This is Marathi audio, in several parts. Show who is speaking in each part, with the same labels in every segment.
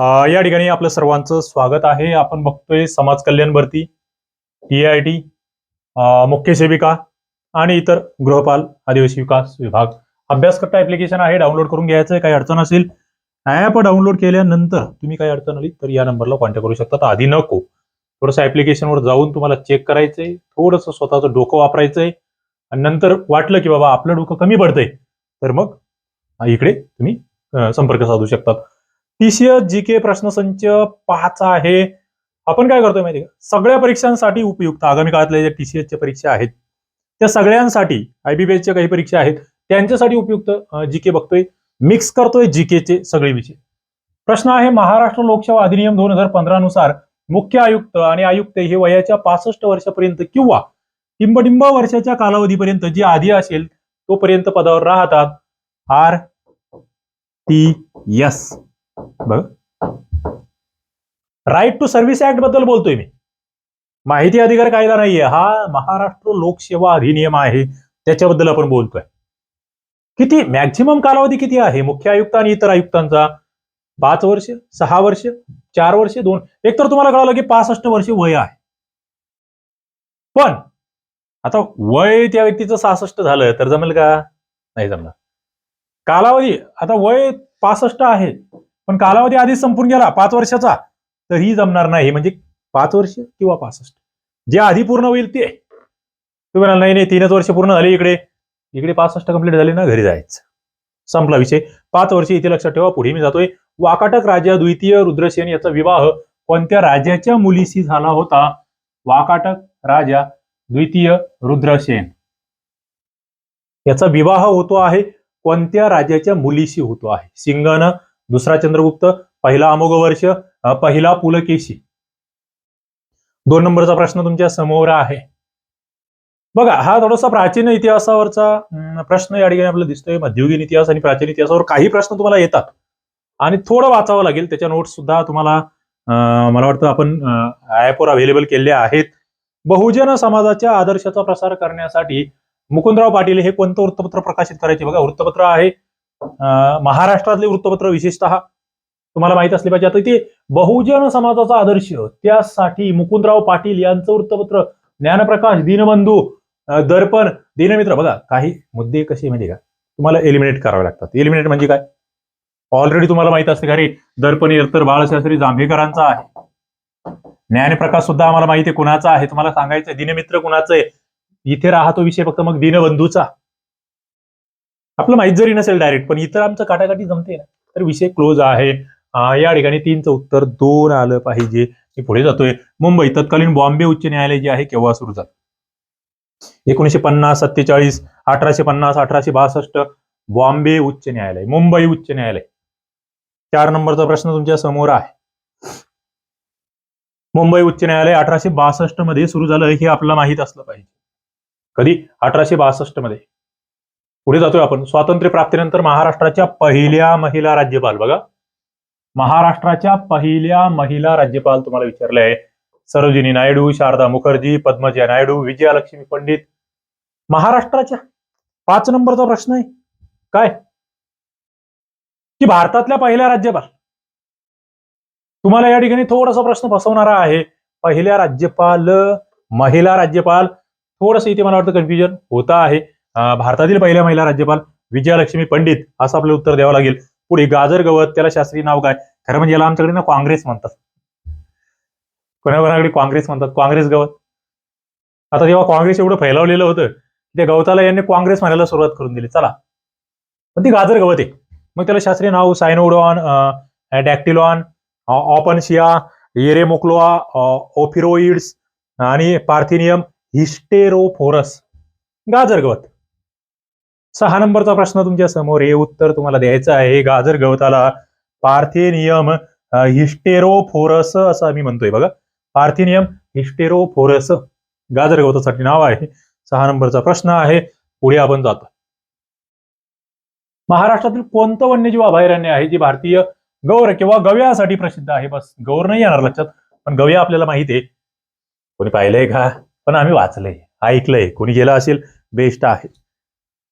Speaker 1: या ठिकाणी आपलं सर्वांचं स्वागत आहे. आपण बघतोय समाज कल्याण भरती टी आय टी मुख्य सेविका आणि इतर गृहपाल आदिवासी विकास विभाग. अभ्यासकर्ता ऍप्लिकेशन आहे डाउनलोड करून घ्यायचं आहे काही अडचण असेल ऍप डाउनलोड केल्यानंतर तुम्ही काही अडचण आली तर या नंबरला कॉन्टॅक्ट करू शकता. आधी नको. थोडंसं ऍप्लिकेशनवर जाऊन तुम्हाला चेक करायचंय थोडंसं स्वतःचं डोकं वापरायचंय आणि नंतर वाटलं की बाबा आपलं डोकं कमी पडतंय तर मग इकडे तुम्ही संपर्क साधू शकतात. टीसीएस जी के प्रश्नसंच पाच आहे. आपण काय करतोय माहिती का? सगळ्या परीक्षांसाठी उपयुक्त आगामी काळातल्या ज्या टीसीएसच्या परीक्षा आहेत त्या सगळ्यांसाठी आयबीबीएसच्या काही परीक्षा आहेत त्यांच्यासाठी उपयुक्त जी के बघतोय. मिक्स करतोय जी केचे सगळे विषय. प्रश्न आहे महाराष्ट्र लोकसेवा अधिनियम दोन हजार पंधरा नुसार मुख्य आयुक्त आणि आयुक्त हे वयाच्या पासष्ट वर्षापर्यंत किंवा टिंबटिंब वर्षाच्या कालावधीपर्यंत जे आधी असेल तोपर्यंत पदावर राहतात. आर. टी. एस. बघ. राईट टू सर्व्हिस ऍक्टबद्दल बोलतोय मी. माहिती अधिकार कायदा नाहीये. हा महाराष्ट्र लोकसेवा अधिनियम आहे. त्याच्याबद्दल आपण बोलतोय. किती मॅक्झिमम कालावधी किती आहे? मुख्य आयुक्त आणि इतर आयुक्तांचा? पाच वर्ष? सहा वर्ष? चार वर्ष? दोन? एक तर तुम्हाला कळालं की पासष्ट वर्ष वय आहे. पण आता वय त्या व्यक्तीचं सहासष्ट झालं तर जमेल का? नाही जमणार. कालावधी आता वय पासष्ट आहे. पण कालावधी आधीच संपून गेला पाच वर्षाचा तरीही जमणार नाही. म्हणजे पाच वर्ष किंवा पासष्ट? जे आधी पूर्ण होईल ते. तुम्ही म्हणाल नाही नाही तीनच वर्ष पूर्ण झाले इकडे. इकडे पासष्ट कंप्लीट झाले ना घरी जायचं. संपला विषय. पाच वर्ष इथे लक्षात ठेवा पुढे मी जातोय. वाकाटक राजा द्वितीय रुद्रसेन याचा विवाह कोणत्या राजाच्या मुलीशी झाला होता? वाकाटक राजा द्वितीय रुद्रसेन. याचा विवाह होतो आहे कोणत्या राजाच्या मुलीशी होतो आहे? सिंगन दुसरा चंद्रगुप्त पहिला अमोघ वर्ष पहिला पुलकेशी. दोन नंबरचा प्रश्न तुमच्यासमोर आहे. बघा हा थोडासा प्राचीन इतिहासावरचा प्रश्न या ठिकाणी आपल्याला दिसतोय. मध्ययुगीन इतिहास आणि प्राचीन इतिहासावर काही प्रश्न तुम्हाला येतात. आणि थोडं वाचावं लागेल. त्याच्या नोट्स सुद्धा तुम्हाला मला वाटतं आपण ऍपवर अवेलेबल केले आहेत. बहुजन समाजाच्या आदर्शाचा प्रसार करण्यासाठी मुकुंदराव पाटील हे कोणतं वृत्तपत्र प्रकाशित करायचे? बघा वृत्तपत्र आहे. महाराष्ट्रातले वृत्तपत्र विशेषतः तुम्हाला माहीत असले पाहिजे. आता ते बहुजन समाजाचा आदर्श त्यासाठी मुकुंदराव पाटील यांचं वृत्तपत्र ज्ञानप्रकाश दीनबंधू दर्पण दिनमित्र. बघा काही मुद्दे कसे म्हणजे का? तुम्हाला एलिमिनेट करावे लागतात. एलिमिनेट म्हणजे काय? ऑलरेडी तुम्हाला माहीत असते का रे? दर्पण हे तर बाळशास्त्री जांभेकरांचा आहे. ज्ञानप्रकाश सुद्धा आम्हाला माहिती आहे कुणाचा आहे? तुम्हाला सांगायचं दिनमित्र कुणाचं आहे? इथे राहतो विषय फक्त. मग दीनबंधूचा. आपलं माहीत जरी नसेल डायरेक्ट पण इतर आमचं काटाकाटी जमते ना. तर विषय क्लोज आहे. या ठिकाणी तीनचं उत्तर दोन आलं पाहिजे. मी पुढे जातोय. मुंबई तत्कालीन बॉम्बे उच्च न्यायालय जे आहे केव्हा सुरू झालं? एकोणीशे पन्नास सत्तेचाळीस अठराशे पन्नास अठराशे बासष्ट बॉम्बे उच्च न्यायालय मुंबई उच्च न्यायालय. चार नंबरचा प्रश्न तुमच्यासमोर आहे. मुंबई उच्च न्यायालय अठराशे बासष्टमध्ये सुरू झालं हे आपल्याला माहीत असलं पाहिजे. कधी? अठराशे बासष्टमध्ये. पुढे जातोय आपण. स्वातंत्र्य प्राप्तीनंतर महाराष्ट्राच्या पहिल्या महिला राज्यपाल. बघा. महाराष्ट्राच्या पहिल्या महिला राज्यपाल तुम्हाला विचारले आहे सरोजिनी नायडू शारदा मुखर्जी पद्मजा नायडू विजयालक्ष्मी पंडित. महाराष्ट्राच्या पाच नंबरचा प्रश्न आहे. काय? की भारतातल्या पहिल्या राज्यपाल. तुम्हाला या ठिकाणी थोडासा प्रश्न फसवणारा आहे. पहिल्या राज्यपाल महिला राज्यपाल. थोडस इथे मला वाटतं कन्फ्युजन होता आहे. भारतातील पहिल्या महिला राज्यपाल विजयालक्ष्मी पंडित असं आपलं उत्तर द्यावं लागेल. पुढे गाजर गवत त्याला शास्त्रीय नाव काय? खरं म्हणजे याला आमच्याकडे ना काँग्रेस म्हणतात. कोणाकोणाकडे काँग्रेस म्हणतात? काँग्रेस गवत. आता जेव्हा काँग्रेस एवढं फैलावलेलं होतं त्या गवताला यांनी काँग्रेस म्हणायला सुरुवात करून दिली. चला. पण ती गाजर गवत आहे. मग त्याला शास्त्रीय नाव सायनोडॉन डॅक्टिलॉन ऑपनशिया येरेमोक्लोआ ओफिरोइड्स आणि पार्थिनियम हिस्टेरोफोरस. गाजर गवत. सहा नंबरचा प्रश्न तुमच्यासमोर हे उत्तर तुम्हाला द्यायचं आहे. गाजर गवताला पार्थेनियम हिस्टेरोफोरस असं आम्ही म्हणतोय बघा. पार्थेनियम हिस्टेरोफोरस गाजर गवतासाठी नाव आहे. सहा नंबरचा प्रश्न आहे. पुढे आपण जातो. महाराष्ट्रातील कोणतं वन्यजीव अभयारण्य आहे जे भारतीय गौर किंवा गव्यासाठी प्रसिद्ध आहे? बस गौर नाही येणार लक्षात पण गव्या आपल्याला माहीत आहे. कोणी पाहिलंय का? पण आम्ही वाचलंय ऐकलंय. कोणी गेलं असेल बेस्ट आहे.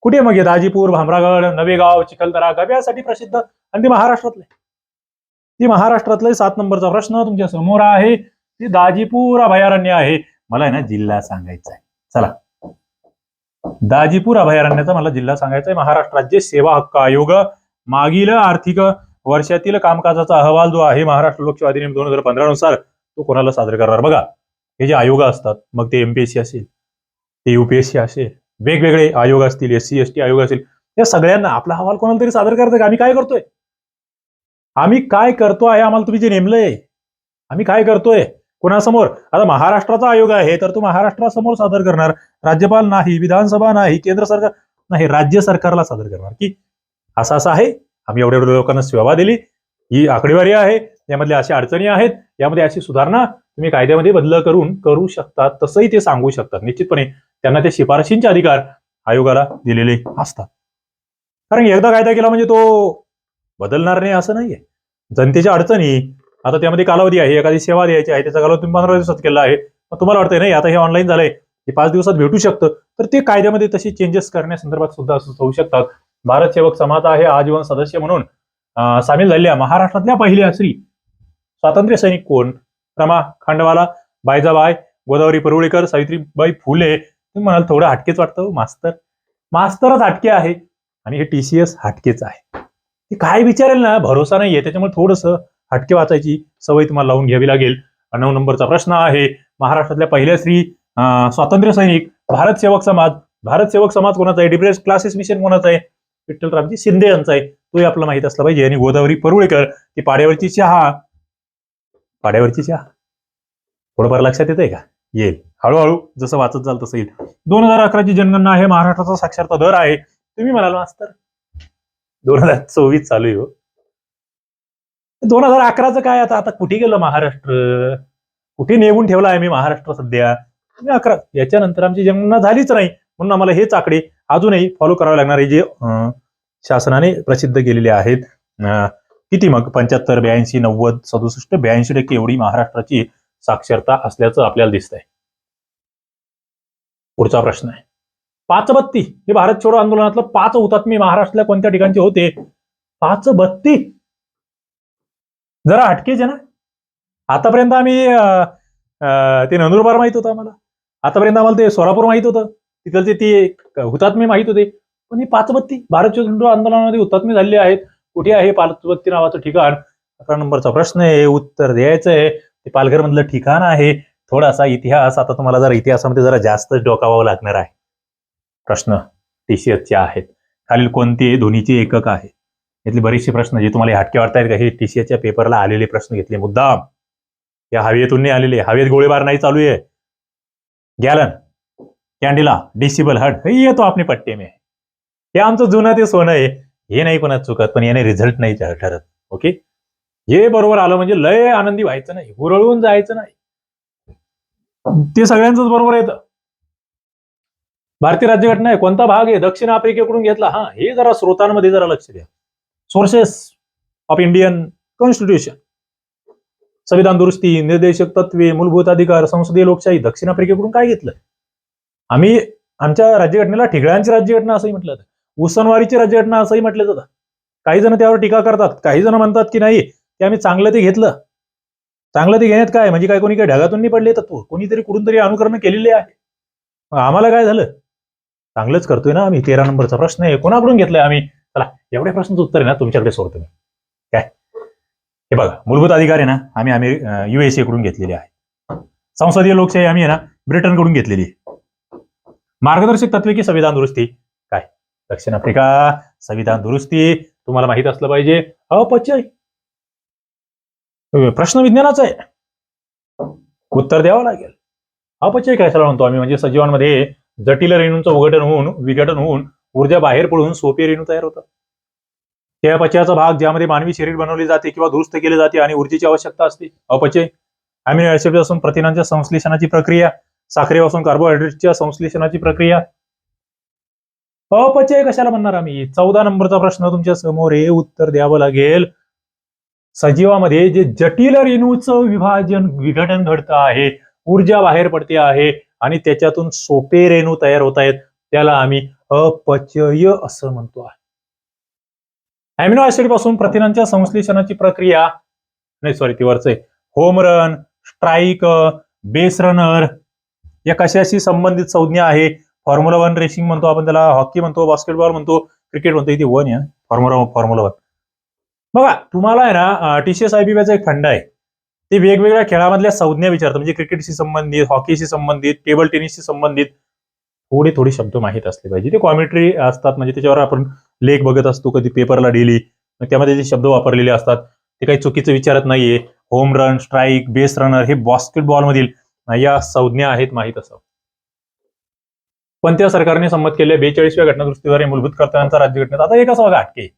Speaker 1: कुठे मग हे दाजीपूर भामरागड नवेगाव चिखलदरा गव्यासाठी प्रसिद्ध? आणि ते महाराष्ट्रातले. ती महाराष्ट्रातले सात नंबरचा प्रश्न तुमच्यासमोर आहे. ते दाजीपूर अभयारण्य आहे. मला आहे ना जिल्हा सांगायचा आहे. चला. दाजीपूर अभयारण्याचा मला जिल्हा सांगायचा आहे. महाराष्ट्र राज्य सेवा हक्क आयोग. मागील आर्थिक वर्षातील कामकाजाचा अहवाल जो आहे महाराष्ट्र लोकसेवा अधिनियम दोन हजार पंधरा नुसार तो कोणाला सादर करणार? बघा. हे जे आयोग असतात मग ते एमपीएससी असेल. ते युपीएससी असेल. वेगवेगळे आयोग असतील एस सी एस टी आयोग असतील या सगळ्यांना आपला अहवाल कोणाला तरी सादर करतोय आम्ही काय करतोय? आम्ही काय करतो आहे आम्हाला तुम्ही जे नेमलंय आम्ही काय करतोय? कोणासमोर? आता महाराष्ट्राचा आयोग आहे तर तो महाराष्ट्रासमोर सादर करणार. राज्यपाल नाही विधानसभा नाही केंद्र सरकार नाही राज्य सरकारला सादर करणार की? असं असं आहे. आम्ही एवढ्या एवढ्या लोकांना सेवा दिली. ही आकडेवारी आहे. यामधल्या अशा अडचणी आहेत. यामध्ये अशी सुधारणा तुम्ही कायद्यामध्ये बदल करून करू शकतात तसंही ते सांगू शकतात. निश्चितपणे त्यांना ते शिफारशींचे अधिकार आयोगाला दिलेले असतात. कारण एकदा कायदा केला म्हणजे तो बदलणार नाही असं नाहीये. जनतेच्या अडचणी आता त्यामध्ये कालावधी आहे एखादी सेवा द्यायची आहे त्याचा कालावधी तुम्ही पंधरा दिवसात केला आहे मग तुम्हाला वाटतंय नाही आता हे ऑनलाईन झालंय हे पाच दिवसात भेटू शकतं. तर ते कायद्यामध्ये तसे चेंजेस करण्यासंदर्भात सुद्धा होऊ शकतात. भारत सेवक समाज आहे आजीवन सदस्य म्हणून सामील झालेल्या महाराष्ट्रातल्या पहिल्या श्री स्वातंत्र्य सैनिक कोण? रमा खांडवाला बायजाबाय गोदावरी परुळेकर सावित्रीबाई फुले तुम्ही म्हणाल थोडं हटकेच वाटतं हो, मास्तर. मास्तरच हटके आहे आणि हे टीसीएस हटकेच आहे. ते काय विचारेल ना? भरोसा नाहीये. त्याच्यामुळे थोडंसं हटके वाचायची सवय तुम्हाला लावून घ्यावी लागेल. नऊ नंबरचा प्रश्न आहे. महाराष्ट्रातल्या पहिल्या श्री स्वातंत्र्य सैनिक भारत सेवक समाज. भारत सेवक समाज कोणाचा आहे? डिप्रेस क्लासेस मिशन कोणाचा आहे? विठ्ठलरामजी शिंदे यांचा आहे. तोही आपला माहीत असला पाहिजे. आणि गोदावरी परुळेकर ती पाड्यावरची चहा. पाड्यावरची चहा. थोडंफार लक्षात येत आहे का? येईल. हळूहळू जसं वाचत जाल तसं येईल. दोन हजार अकराची जनगणना आहे महाराष्ट्राचा साक्षरता दर आहे. तुम्ही म्हणाल मास्तर. दोन हजार चोवीस चालू आहे हो. दोन हजार अकराचं काय आता? आता कुठे गेलं महाराष्ट्र? कुठे नेऊन ठेवला आहे मी महाराष्ट्र सध्या? तुम्ही अकरा याच्यानंतर आमची जनगणना झालीच नाही. म्हणून आम्हाला हेच आकडे अजूनही फॉलो करावे लागणार आहे जे शासनाने प्रसिद्ध केलेले आहेत. किती मग? पंच्याहत्तर ब्याऐंशी नव्वद सदुसष्ट ब्याऐंशी टक्के एवढी महाराष्ट्राची साक्षरता असल्याचं आपल्याला दिसत आहे पुढचा प्रश्न आहे. पाच बत्ती हे भारत छोडो आंदोलनातलं पाच हुतात्मे महाराष्ट्रातल्या कोणत्या ठिकाणचे होते? पाच बत्ती जरा हटकेच आहे ना. आतापर्यंत आम्ही ते नंदुरबार माहीत होतं आम्हाला. आतापर्यंत आम्हाला ते सोलापूर माहीत होतं. तिथलचे ते हुतात्मे माहीत होते. पण हे पाचबत्ती भारत छोडो आंदोलनामध्ये हुतात्मे झालेले आहेत. कुठे आहे पाचबत्ती नावाचं ठिकाण? अकरा नंबरचा प्रश्न आहे उत्तर द्यायचं आहे. ते पालघर मधलं ठिकाण आहे. थोडासा इतिहास आता तुम्हाला जरा इतिहासामध्ये जरा जास्त डोकावावं लागणार आहे. प्रश्न टीसीएसचे आहेत. खालील कोणते ध्वनीचे एकक आहे? यातले बरेचसे प्रश्न जे तुम्हाला हटके वाटतायत का? हे टीसीएसच्या पेपरला आलेले प्रश्न घेतले. मुद्दाम. या हवेतून नाही आलेले. हवेत गोळीबार नाही चालू आहे. गॅलन कॅन्डिला डिसिबल हट हे येतो आपली पट्टे मे. हे आमचं जुनं ते सोनं आहे. हे नाही पण चुकत पण याने रिझल्ट नाही ठरत. ओके हे बरोबर आलं म्हणजे लय आनंदी व्हायचं नाही. हुरळून जायचं नाही. ते सगळ्यांचंच बरोबर येतं भारतीय राज्यघटना आहे. कोणता भाग आहे? दक्षिण आफ्रिकेकडून घेतला. हा हे जरा स्रोतांमध्ये जरा लक्ष द्या. सोर्सेस ऑफ इंडियन कॉन्स्टिट्यूशन संविधान दुरुस्ती निर्देशक तत्वे मूलभूत अधिकार संसदीय लोकशाही दक्षिण आफ्रिकेकडून काय घेतलं? आम्ही आमच्या राज्यघटनेला ठिगळ्यांची राज्यघटना असंही म्हटलं जातं. उसनवारीची राज्यघटना असंही म्हटलं जातं. काही जण त्यावर टीका करतात. काही जण म्हणतात की नाही ते आम्ही चांगलं ते घेतलं. चांगलं ते घेण्यात काय? म्हणजे काय कोणी काय ढगातून नाही पडले? तत्व कोणीतरी कुठून तरी अनुकरण केलेले आहे. मग आम्हाला काय झालं? चांगलंच करतोय ना आम्ही. तेरा नंबरचा प्रश्न आहे. कोणाकडून घेतलाय आम्ही? चला एवढ्या प्रश्नाचं उत्तर आहे ना तुमच्याकडे सोडतो मी. काय? हे बघा मूलभूत अधिकार आहे ना आम्ही आम्ही युएसए कडून घेतलेले आहे. संसदीय लोकशाही आम्ही आहे ना ब्रिटनकडून घेतलेली आहे. मार्गदर्शक तत्वे की संविधान दुरुस्ती? काय? दक्षिण आफ्रिका संविधान दुरुस्ती तुम्हाला माहीत असलं पाहिजे. अपचय. प्रश्न विज्ञानाचा आहे. उत्तर द्यावं लागेल. अपचय कशाला म्हणतो आम्ही? म्हणजे सजीवांमध्ये जटिल रेणूंचं उघटन होऊन विघटन होऊन ऊर्जा बाहेर पडून सोपे रेणू तयार होतात. त्या अपचयाचा भाग ज्यामध्ये मानवी शरीर बनवले जाते किंवा दुरुस्त केले जाते आणि ऊर्जेची आवश्यकता असते. अपचय अमिनो ऍसिड असून प्रथिनांच्या संश्लेषणाची प्रक्रिया साखरेपासून कार्बोहायड्रेटच्या संश्लेषणाची प्रक्रिया. अपचय कशाला म्हणणार आम्ही? चौदा नंबरचा प्रश्न तुमच्यासमोर हे उत्तर द्यावं लागेल. सजीवामध्ये जे जटिल रेणूचं विभाजन विघटन घडतं आहे ऊर्जा बाहेर पडते आहे आणि त्याच्यातून सोपे रेणू तयार होत आहेत त्याला आम्ही अपचय असं म्हणतो आहे. अॅमिनो ऍसिडपासून प्रथिनांच्या संश्लेषणाची प्रक्रिया नाही सॉरी ती वरच आहे. Home run strike base runner या कशाशी संबंधित संज्ञा आहे? फॉर्म्युला वन रेसिंग म्हणतो आपण त्याला हॉकी म्हणतो बास्केटबॉल म्हणतो क्रिकेट म्हणतो इथे वन या फॉर्म्युला फॉर्म्युला वन बघा तुम्हाला आहे ना टीसीएस आयबीचा एक फंड आहे. ते वेगवेगळ्या खेळामधल्या संज्ञा विचारतं म्हणजे क्रिकेटशी संबंधित हॉकीशी संबंधित टेबल टेनिसशी संबंधित. थोडे थोडे शब्द माहीत असले पाहिजे. ते कॉमेंट्री असतात. म्हणजे त्याच्यावर आपण लेख बघत असतो. कधी पेपरला डेली त्यामध्ये जे शब्द वापरलेले असतात ते काही चुकीचं विचारत नाहीये. Home run strike base runner हे बास्केटबॉल मधील या संज्ञा आहेत माहीत असं. पण त्या सरकारने संमत केले बेचाळीसव्या घटनादृष्टीद्वारे मूलभूत कर्तव्यांचा राज्यघटनेत आता एक असं बघा अटके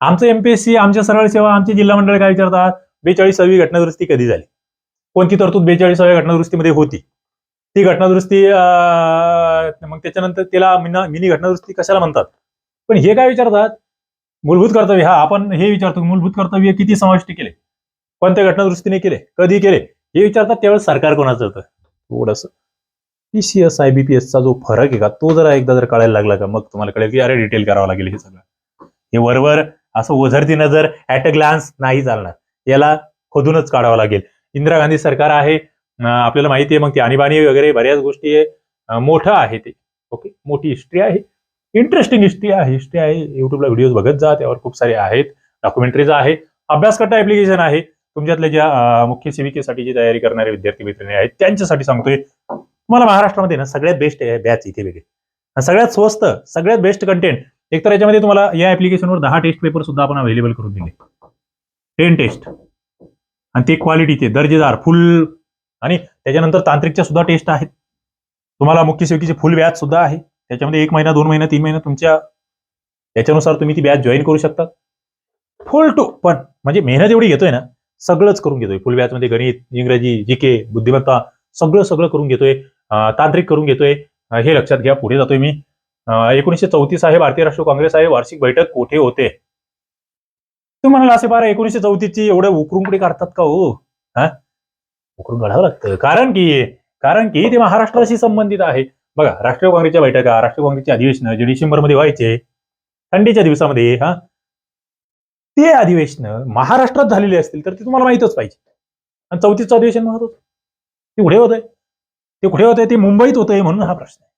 Speaker 1: आमचं एमपीएससी आमच्या सरळ सेवा आमची जिल्हा मंडळ काय विचारतात बेचाळीसावी घटनादुरुस्ती कधी झाली? कोणती तरतूद बेचाळीसाव्या घटनादुरुस्तीमध्ये होती? ती घटनादुरुस्ती मग त्याच्यानंतर त्याला मिनी घटनादुरुस्ती कशाला म्हणतात? पण हे काय विचारतात? मूलभूत कर्तव्य हा आपण हे विचारतो मूलभूत कर्तव्य किती समाविष्ट केले? कोणत्या घटनादुरुस्तीने केले? कधी केले? हे विचारतात त्यावेळेस सरकार कोणाचं होतं? थोडस. पीसीएस आयबीपीएसचा जो फरक आहे का तो जरा एकदा जर कळायला लागला का मग तुम्हाला कळेल की अरे डिटेल करावं लागेल हे सगळं. हे वरवर असं ओझरती नजर ॲट अ ग्लान्स नाही चालणार. याला खोदूनच काढावं लागेल. इंदिरा गांधी सरकार आहे आपल्याला माहिती आहे मग ती आणीबाणी वगैरे बऱ्याच गोष्टी आहे. मोठं आहे ते. ओके मोठी हिस्ट्री आहे. इंटरेस्टिंग हिस्ट्री आहे. हिस्ट्री आहे. युट्यूबला व्हिडिओज बघत जा. त्यावर खूप सारे आहेत. डॉक्युमेंटरीज आहे. अभ्यासकर्ता ऍप्लिकेशन आहे. तुमच्यातले ज्या मुख्य मुख्य सेविकेसाठीची तयारी करणारे विद्यार्थी मित्र आहेत त्यांच्यासाठी सांगतोय. तुम्हाला महाराष्ट्रामध्ये ना सगळ्यात बेस्ट बॅच इथे वेगळे. सगळ्यात स्वस्त सगळ्यात बेस्ट कंटेंट एक तर याच्यामध्ये तुम्हाला या ऍप्लिकेशनवर दहा टेस्ट पेपर सुद्धा आपण अवेलेबल करून दिले. टेन टेस्ट आणि ते क्वालिटीचे दर्जेदार फुल आणि त्याच्यानंतर तांत्रिकच्या सुद्धा टेस्ट आहेत. तुम्हाला मुख्य सेवकीचे फुल व्याज सुद्धा आहे. त्याच्यामध्ये एक महिना दोन महिना तीन महिना तुमच्या याच्यानुसार तुम्ही ती बॅच जॉईन करू शकता. फुल टू पण म्हणजे मेहनत एवढी घेतोय ना सगळंच करून घेतोय. फुल बॅचमध्ये गणित इंग्रजी जी के बुद्धिमत्ता सगळं सगळं करून घेतोय. तांत्रिक करून घेतोय. हे लक्षात घ्या पुढे जातोय मी. एकोणीसशे चौतीस आहे भारतीय राष्ट्रीय काँग्रेस आहे वार्षिक बैठक कोठे होते? तुम्ही म्हणाल असे बारा एकोणीसशे चौतीसची एवढं उकरून कुठे काढतात का हो? हा? उकरून काढावं लागतं. कारण की कारण की ते महाराष्ट्राशी संबंधित आहे. बघा राष्ट्रीय काँग्रेसच्या बैठका राष्ट्रीय काँग्रेसचे अधिवेशन जे डिसेंबरमध्ये व्हायचे थंडीच्या दिवसामध्ये हा? ते अधिवेशन महाराष्ट्रात झालेले असतील तर ते तुम्हाला माहितच पाहिजे. आणि चौतीसचं अधिवेशन महत्वाचं. ते कुठे होतंय? ते कुठे होतंय? ते मुंबईत होतंय म्हणून हा प्रश्न आहे.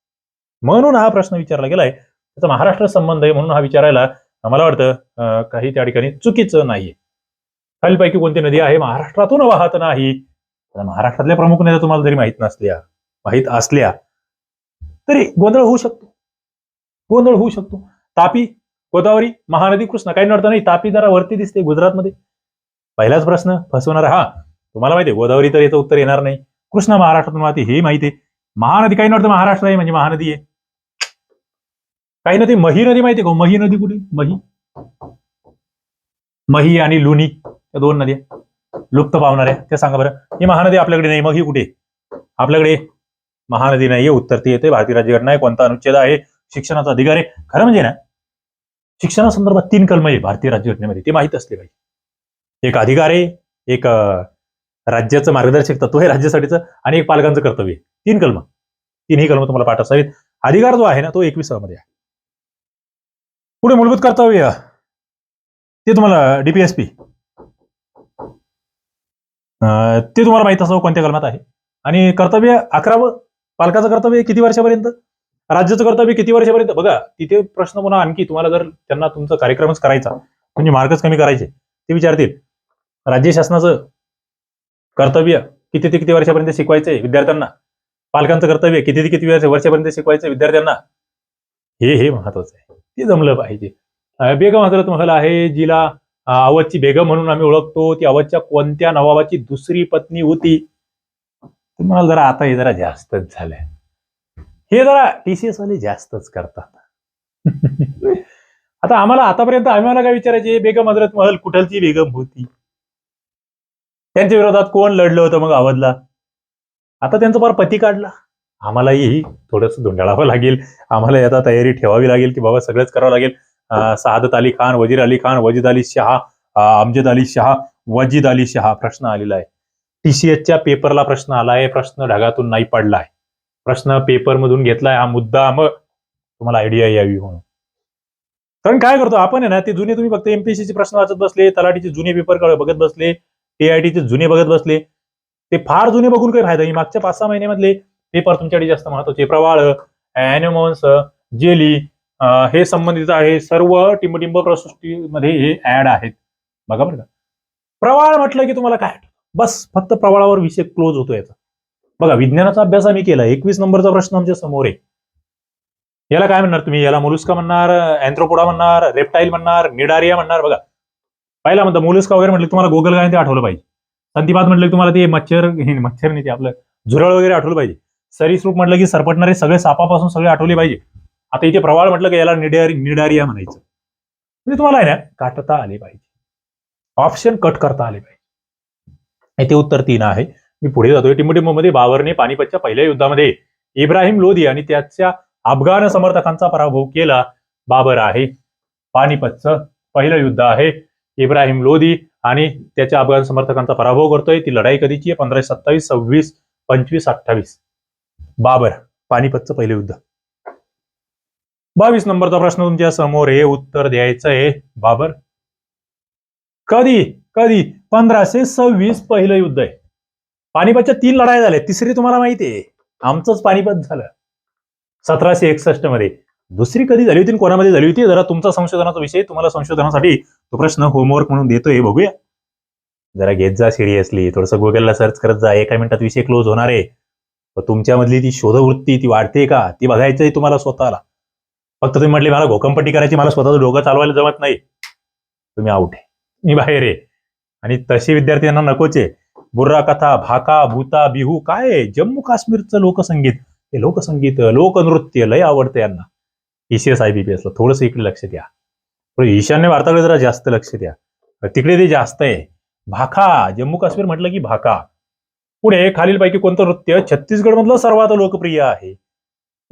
Speaker 1: म्हणून हा प्रश्न विचारला गेलाय. त्याचा महाराष्ट्र संबंध आहे म्हणून हा विचारायला मला वाटतं काही त्या ठिकाणी चुकीचं नाहीये. खालीलपैकी कोणती नदी आहे? महाराष्ट्रातून वाहत नाही. महाराष्ट्रातल्या प्रमुख नद्या तुम्हाला जरी माहीत नसल्या माहीत असल्या तरी गोंधळ होऊ शकतो. गोंधळ होऊ शकतो. तापी गोदावरी महानदी कृष्णा काही नडतं नाही. तापी जरा वरती दिसते गुजरातमध्ये. पहिलाच प्रश्न फसवणार हा. तुम्हाला माहिती आहे गोदावरी तर याचं उत्तर येणार नाही. कृष्णा महाराष्ट्रातून वाहते हे माहिती आहे. महानदी काही नडतं महाराष्ट्र आहे म्हणजे महानदी आहे. काही नदी मही नदी माहिती आहे का? मही नदी कुठे? मही. मही आणि लुनी या दोन नद्या. लुप्त पावणाऱ्या त्या सांगा बरं. ही महानदी आपल्याकडे नाही. मग ही कुठे? आपल्याकडे महानदी नाहीये उत्तर ती येते. भारतीय राज्यघटना आहे कोणता अनुच्छेद आहे? शिक्षणाचा अधिकार आहे. खरं म्हणजे ना शिक्षणासंदर्भात तीन कलम आहे भारतीय राज्यघटनेमध्ये. ते माहीत असले पाहिजे. एक अधिकार आहे एक राज्याचं मार्गदर्शक तत्व आहे राज्यासाठीचं आणि एक पालकांचं कर्तव्य आहे. तीन कलम. तीनही कलम तुम्हाला पाठ असावीत अधिकार जो आहे ना तो एकविसामध्ये आहे. पुढे मूलभूत कर्तव्य ते तुम्हाला डीपीएसपी ते तुम्हाला माहीत असावं कोणत्या कलमात आहे. आणि कर्तव्य अकरावं पालकाचं कर्तव्य किती वर्षापर्यंत? राज्याचं कर्तव्य किती वर्षापर्यंत? बघा तिथे प्रश्न पुन्हा आणखी तुम्हाला जर त्यांना तुमचा कार्यक्रमच करायचा म्हणजे मार्कच कमी करायचे ते विचारतील राज्य शासनाचं कर्तव्य किती ते किती वर्षापर्यंत शिकवायचंय विद्यार्थ्यांना? पालकांचं कर्तव्य किती ते किती वर्ष- वर्षापर्यंत शिकवायचं विद्यार्थ्यांना? हे हे महत्वाचं आहे. ते जमलं पाहिजे. बेगम हजरत महल आहे जिला अवधची बेगम म्हणून आम्ही ओळखतो ती अवधच्या कोणत्या नवाबाची दुसरी पत्नी होती? तुम्हाला जरा आता हे जरा जास्तच झालंय. हे जरा टीसीएस वाले जास्तच करतात. आता आम्हाला आतापर्यंत आम्हाला काय विचारायचे? बेगम हजरत महल कुठलची बेगम होती? त्यांच्या विरोधात कोण लढलं होतं मग अवधला आता त्यांचा फार पती काढला. आम्हालाही थोडस धुंडाळावं लागेल. आम्हाला याचा तयारी ठेवावी लागेल की बाबा सगळंच करावं लागेल. सादत अली खान वजीर अली खान वजीद अली शहा अमजद अली शहा वजीद अली शहा प्रश्न आलेला आहे. टीसीएसच्या पेपरला प्रश्न आलाय. प्रश्न ढगातून नाही पडलाय. प्रश्न पेपर मधून घेतलाय. हा मुद्दा मग तुम्हाला आयडिया यावी म्हणून. कारण काय करतो? आपण आहे ना ते जुने तुम्ही फक्त एमपीएससीचे प्रश्न वाचत बसले तलाठीचे जुने पेपर बघत बसले टीआयटीचे जुने बघत बसले. ते फार जुने बघून काही फायदा नाही. मागच्या पाच सहा महिन्यामधले पेपर तुमच्याकडे जास्त महत्त्वाचे प्रवाळ अॅनिमोन्स जेली हे संबंधित आहे. सर्व टिंबटिंब प्रसृष्टीमध्ये हे ऍड आहेत. बघा बरं का. प्रवाळ म्हटलं की तुम्हाला काय बस फक्त प्रवाळावर विषय क्लोज होतो याचा. बघा विज्ञानाचा अभ्यास आम्ही केला. एकवीस नंबरचा प्रश्न आमच्यासमोर आहे. याला काय म्हणणार तुम्ही? याला मोलुस्का म्हणणार अँथ्रोपोडा म्हणणार रेप्टाईल म्हणणार निडारिया म्हणणार बघा. पहिला म्हणतो मोलुस्का वगैरे म्हटलं तुम्हाला गोगल काय ते आठवलं पाहिजे. संधिपात म्हटलं तुम्हाला ते मच्छर हे मच्छर नाही ते आपलं झुरळ वगैरे आठवलं पाहिजे. सरीसृप म्हटलं की सरपटणारे सगळे सापापासून सगळे आठवले पाहिजे. आता इथे प्रवाळ म्हटलं की याला निडारी निडारिया म्हणायचं. म्हणजे तुम्हाला आहे ना काटता आले पाहिजे. ऑप्शन कट करता आले पाहिजे. इथे उत्तर तीन आहे. मी पुढे जातोय. टिंबटिंबमध्ये बाबरने पानिपतच्या पहिल्या युद्धामध्ये इब्राहिम लोधी आणि त्याच्या अफगाण समर्थकांचा पराभव केला. बाबर आहे. पानिपतचं पहिलं युद्ध आहे. इब्राहिम लोधी आणि त्याच्या अफगाण समर्थकांचा पराभव करतोय. ती लढाई कधीची आहे? पंधराशे सत्तावीस सव्वीस पंचवीस अठ्ठावीस. बाबर पानिपतचं पहिलं युद्ध. बावीस नंबरचा प्रश्न तुमच्यासमोर हे उत्तर द्यायचं आहे. बाबर कधी कधी? पंधराशे सव्वीस पहिलं युद्ध आहे. पानिपतच्या तीन लढाई झाल्या. तिसरी तुम्हाला माहिती आहे. आमचंच पानिपत झालं. सतराशे एकसष्टमध्ये. दुसरी कधी झाली होती कोणामध्ये झाली होती? जरा तुमचा संशोधनाचा विषय तुम्हाला संशोधनासाठी तो प्रश्न होमवर्क म्हणून देतोय. बघूया. जरा घेत जा सिरियसली थोडंसं गुगलला सर्च करत जा. एका मिनिटात विषय क्लोज होणार आहे. तुमच्यामधली ती शोधवृत्ती ती वाढते का ती बघायचंय तुम्हाला स्वतःला. फक्त तुम्ही म्हटले मला घोकंपट्टी करायची मला स्वतःचं डोकं चालवायला जमत नाही. तुम्ही आउट आहे. मी बाहेर आहे. आणि तसे विद्यार्थी यांना नकोच. आहे बुर्रा कथा भाका भूता बिहू काय जम्मू काश्मीरचं लोकसंगीत. हे लोकसंगीत लोकनृत्य लय आवडतं यांना. ईसीएस आय बीपीएसला थोडंसं इकडे लक्ष द्या. पण ईशान्य भारताकडे जरा जास्त लक्ष द्या. तिकडे ते जास्त आहे. भाका जम्मू काश्मीर म्हटलं की भाका. पुढे खालीलपैकी कोणतं नृत्य? छत्तीसगड मधलं सर्वात लोकप्रिय आहे.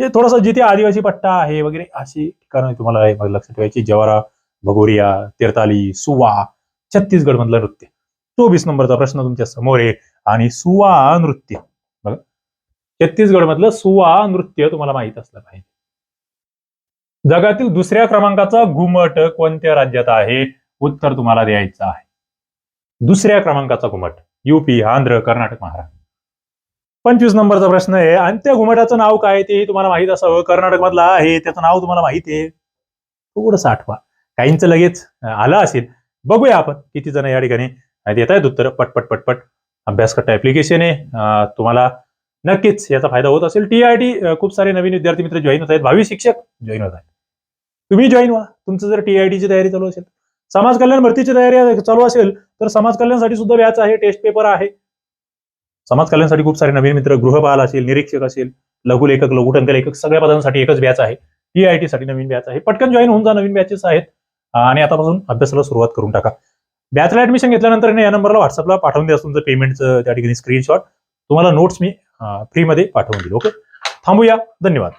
Speaker 1: हे थोडंसं जिथे आदिवासी पट्टा आहे वगैरे अशी ठिकाणं तुम्हाला लक्षात ठेवायची. जवारा भगोरिया तिरताली सुवा छत्तीसगड मधलं नृत्य. चोवीस नंबरचा प्रश्न तुमच्यासमोर आहे. आणि सुवा नृत्य. बघा. छत्तीसगड मधलं सुवा नृत्य तुम्हाला माहीत असलं पाहिजे. जगातील दुसऱ्या क्रमांकाचा घुमट कोणत्या राज्यात आहे? उत्तर तुम्हाला द्यायचं आहे. दुसऱ्या क्रमांकाचा घुमट. युपी आंध्र कर्नाटक महाराष्ट्र. पंचवीस नंबरचा प्रश्न आहे. आणि त्या घुमटाचं नाव काय ते तुम्हाला माहीत असावं. कर्नाटक मधलं आहे. त्याचं नाव तुम्हाला माहिती आहे. थोडस आठवा. काहींचं लगेच आलं असेल. बघूया आपण किती जण या ठिकाणी देत आहेत उत्तर. पटपट पटपट अभ्यासकट्टा ऍप्लिकेशन आहे. तुम्हाला नक्कीच याचा फायदा होत असेल. टी आयडी खूप सारे नवीन विद्यार्थी मित्र जॉईन होत आहेत. भावी शिक्षक जॉईन होत आहेत. तुम्ही जॉईन व्हा. तुमचं जर टी आय टीची तयारी चालू असेल समाज कल्याण भरतीची तयारी चालू असेल तर समाज कल्याणसाठी सुद्धा व्याच आहे टेस्ट पेपर आहे. समाज कल्याणसाठी खूप सारे नवीन मित्र गृहपाल असेल निरीक्षक असेल लघुलेखक लघुटंक लेखक सगळ्या पदांसाठी एकच बॅच आहे. टीआयटी साठी नवीन बॅच आहे. पटकन जॉईन होऊन जा नवीन बॅचेस आहेत. आणि आतापासून अभ्यासाला सुरुवात करून टाका. बॅचला ऍडमिशन घेतल्यानंतर या नंबरला व्हॉट्सअपला पाठवून द्या तुमचं पेमेंटचं त्या ठिकाणी स्क्रीनशॉट तुम्हाला नोट्स मी फ्रीमध्ये पाठवून देईल ओके थांबूया. धन्यवाद.